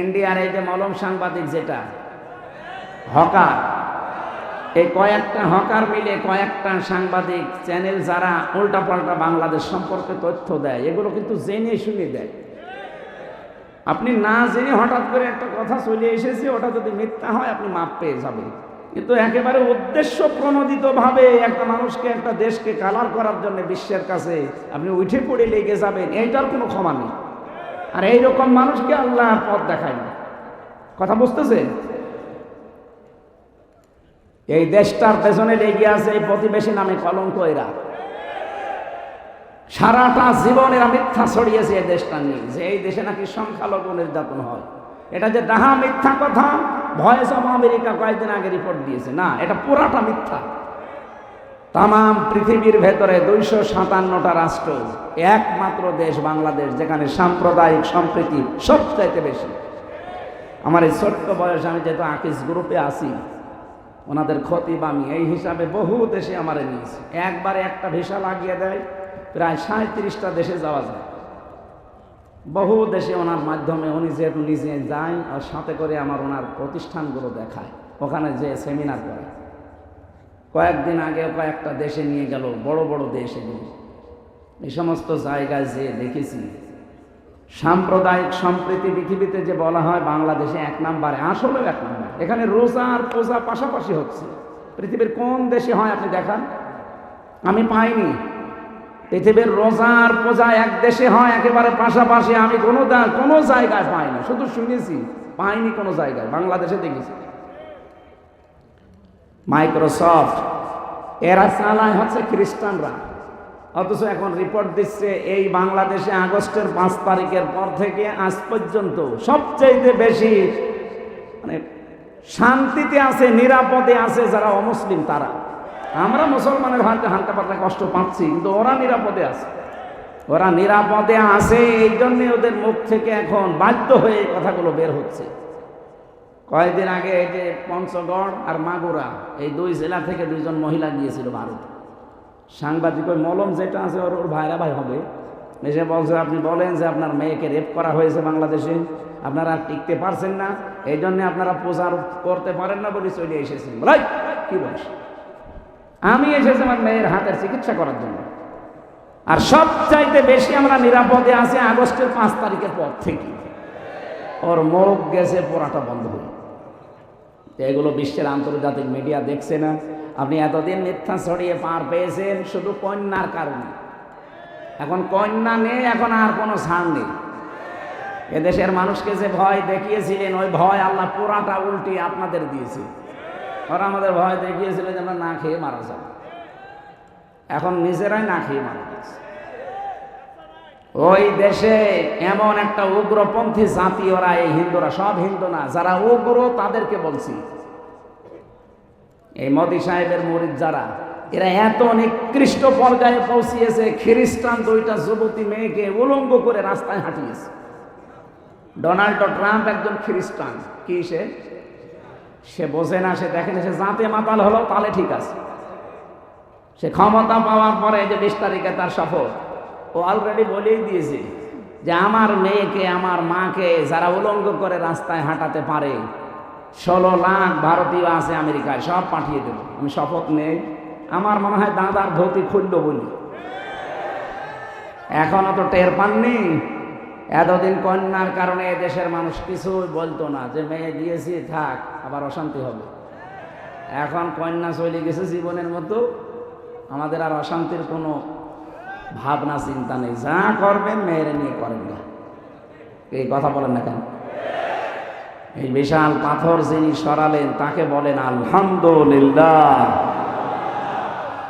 ইন্ডিয়ার এই যে মলম সাংবাদিক যেটা, হকার, এই কয়েকটা হকার মিলে কয়েকটা সাংবাদিক, চ্যানেল যারা উল্টাপাল্টা বাংলাদেশ সম্পর্কে তথ্য দেয়, এগুলো কিন্তু জেনে শুনে দেয়। আপনি না জেনে হঠাৎ করে একটা কথা চলে এসেছে, ওটা যদি মিথ্যা হয়, আপনি মাপ পেয়ে যাবেন। কিন্তু একেবারে উদ্দেশ্য প্রণোদিতভাবে একটা মানুষকে, একটা দেশকে কালার করার জন্য বিশ্বের কাছে আপনি উঠে পড়ে লেগে যাবেন, এইটার কোনো ক্ষমা নেই। আর এইরকম মানুষকে আল্লাহ পথ দেখায় না। কথা বুঝতেছেন এই দেশটার পেছনে লেগে আছে এই প্রতিবেশী নামে কলঙ্ক এরা। সারাটা জীবন এরা মিথ্যা ছড়িয়েছে এই দেশটা নিয়ে, যে এই দেশে নাকি সংখ্যালঘু নির্যাতন হয়। এটা যে ডাহা মিথ্যা কথা, ভয়েস অফ আমেরিকা কয়েকদিন আগে রিপোর্ট দিয়েছে। না, এটা পুরাটা মিথ্যা। তাম পৃথিবীর ভেতরে দুইশো সাতান্নটা রাষ্ট্র, একমাত্র দেশ বাংলাদেশ, যেখানে সাম্প্রদায়িক সম্প্রীতি সবচাইতে বেশি। আমার এই ছোট্ট বয়সে আমি যেহেতু আকিস গ্রুপে আছি, ওনাদের ক্ষতি আমি, এই হিসাবে বহু দেশে আমার নিয়েছি। একবারে একটা ভিসা লাগিয়ে দেয়, প্রায় সাঁত্রিশটা দেশে যাওয়া যায়। বহু দেশে ওনার মাধ্যমে উনি যেহেতু নিজে যায় আর সাথে করে আমার ওনার প্রতিষ্ঠানগুলো দেখায়, ওখানে যে সেমিনার করে। কয়েকদিন আগে কয়েকটা দেশে নিয়ে গেল, বড় বড় দেশ এগুলো। এই সমস্ত জায়গায় যে দেখেছি, সাম্প্রদায়িক সম্প্রীতি পৃথিবীতে যে বলা হয় বাংলাদেশে এক নাম্বারে, আসলেও এক নাম্বার। এখানে রোজা আর পূজা পাশাপাশি হচ্ছে। পৃথিবীর কোন দেশে হয় আপনি দেখান? আমি পাইনি। পৃথিবীর রোজা আর পূজা এক দেশে হয়, একেবারে পাশাপাশি আমি কোনো কোনো জায়গায় পাইনি। শুধু শুনেছি, পাইনি কোনো জায়গায়। বাংলাদেশে দেখেছি। মাইক্রোসফট। এরা চালায় হচ্ছে খ্রিস্টানরা। অথচ এখন রিপোর্ট দিচ্ছে এই বাংলাদেশে আগস্টের পাঁচ তারিখের পর থেকে আজ পর্যন্ত সবচাইতে বেশি মানে শান্তিতে আছে, নিরাপদে আছে যারা অমুসলিম তারা। আমরা মুসলমানের হাতে হালকা পাতলা কষ্ট পাচ্ছি, কিন্তু ওরা নিরাপদে আছে। ওরা নিরাপদে আছে এই জন্যে ওদের মুখ থেকে এখন বাধ্য হয়ে কথাগুলো বের হচ্ছে। কয়েকদিন আগে এই যে পঞ্চগড় আর মাগুরা, এই দুই জেলা থেকে দুইজন মহিলা গিয়েছিল ভারত। সাংবাদিক ওই মলম যেটা আছে, ওর ওর ভাইরা ভাই হবে। এসে বলছে, আপনি বলেন যে আপনার মেয়েকে রেপ করা হয়েছে বাংলাদেশে। আপনারা টিকতে পারছেন না। এই জন্য আপনারা প্রচার করতে পারেন না বলে চলে এসেছেন। বলাই কি বলিস? আমি এসেছি আমার মেয়ের হাতের চিকিৎসা করার জন্য। আর সব চাইতে বেশি আমরা নিরাপদে আছি আগস্টের পাঁচ তারিখের পর থেকে। ওর মুখ গেছে, পোড়াটা বন্ধ হয়ে এগুলো বিশ্বের আন্তর্জাতিক মিডিয়া দেখছে না। আপনি এতদিন মিথ্যা ছড়িয়ে পার পেয়েছেন শুধু কন্যার কারণে। এখন কন্যা নেই, এখন আর কোনো ছাড় নেই। এদেশের মানুষকে যে ভয় দেখিয়েছিলেন, ওই ভয় আল্লাহ পুরাটা উল্টি আপনাদের দিয়েছে। ওরা আমাদের ভয় দেখিয়েছিল যে আমরা না খেয়ে মারা যাব। এখন নিজেরাই না খেয়ে মারা যাচ্ছে। ওই দেশে এমন একটা উগ্রপন্থী জাতি, ওরা এই হিন্দুরা, সব হিন্দু না, যারা উগ্র তাদেরকে বলছি। এই মোদি সাহেবের মরিদ যারা, এরা এত নিকৃষ্ট পর্যায়ে পৌঁছিয়েছে, খ্রিস্টান দুইটা যুবতী মেয়েকে উলঙ্গ করে রাস্তায় হাঁটিয়েছে। ডোনাল্ড ট্রাম্প একজন খ্রিস্টান, কি সে? সে বোঝে না, সে দেখে না, সে জাঁতে মাতাল হলো তাহলে ঠিক আছে। সে ক্ষমতা পাওয়ার পরে যে বিশ তারিখে তার শপথ ও অলরেডি বলেই দিয়েছে যে আমার মেয়েকে, আমার মাকে যারা উলঙ্গ করে রাস্তায় হাঁটাতে পারে, ষোলো লাখ ভারতীয় আছে আমেরিকায়, সব পাঠিয়ে দেব। আমি শপথ নেই। আমার মনে হয় দাদার ধুতি খুললো বলি। এখনও তো টের পাননি। এতদিন কন্যার কারণে দেশের মানুষ কিছুই বলতো না যে মেয়ে দিয়েছি থাক, আবার অশান্তি হবে। এখন কন্যা চলে গেছে জীবনের মতো। আমাদের আর অশান্তির কোনো ভাবনা, চিন্তা নেই। যা করবেন, মেয়েরে নিয়ে করেন না এই কথা বলেন না কেন? এই বিশাল পাথর যিনি সরালেন, তাকে বলেন, আলহামদুলিল্লাহ।